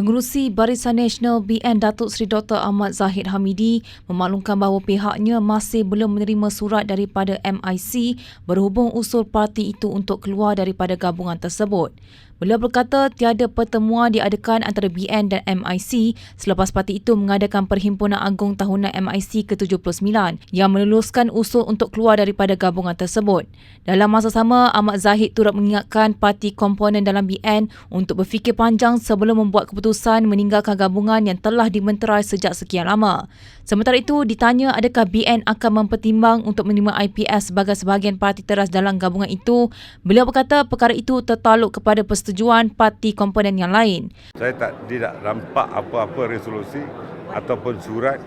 Pengurusi Barisan Nasional BN Datuk Seri Dr. Ahmad Zahid Hamidi memaklumkan bahawa pihaknya masih belum menerima surat daripada MIC berhubung usul parti itu untuk keluar daripada gabungan tersebut. Beliau berkata tiada pertemuan diadakan antara BN dan MIC selepas parti itu mengadakan Perhimpunan Agung Tahunan MIC ke-79 yang meluluskan usul untuk keluar daripada gabungan tersebut. Dalam masa sama, Ahmad Zahid turut mengingatkan parti komponen dalam BN untuk berfikir panjang sebelum membuat keputusan meninggalkan gabungan yang telah dimenterai sejak sekian lama. Sementara itu, ditanya adakah BN akan mempertimbang untuk menerima IPS sebagai sebahagian parti teras dalam gabungan itu, beliau berkata perkara itu tertaluk kepada persetujuan parti komponen yang lain. Saya tak tidak nampak apa-apa resolusi ataupun surat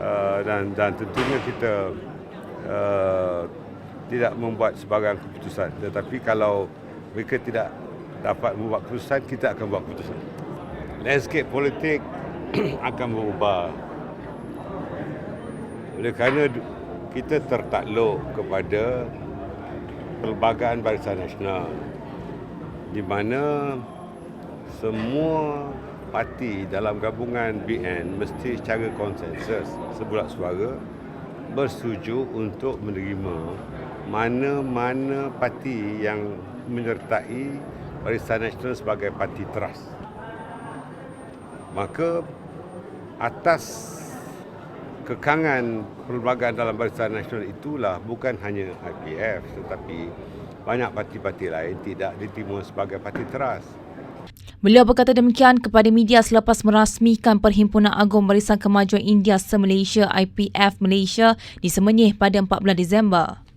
uh, dan dan tentunya kita uh, tidak membuat sebarang keputusan. Tetapi kalau mereka tidak dapat membuat keputusan, kita akan buat keputusan. Landscape politik akan berubah. Oleh kerana kita tertakluk kepada Perlembagaan Barisan Nasional di mana semua parti dalam gabungan BN mesti secara konsensus sebulat suara bersetuju untuk menerima mana-mana parti yang menyertai Barisan Nasional sebagai parti teras. Maka atas kekangan perlembagaan dalam Barisan Nasional itulah bukan hanya IPF tetapi banyak parti-parti lain tidak diterima sebagai parti teras. Beliau berkata demikian kepada media selepas merasmikan Perhimpunan Agung Barisan Kemajuan India Se-Malaysia IPF Malaysia di Semenyih pada 14 Disember.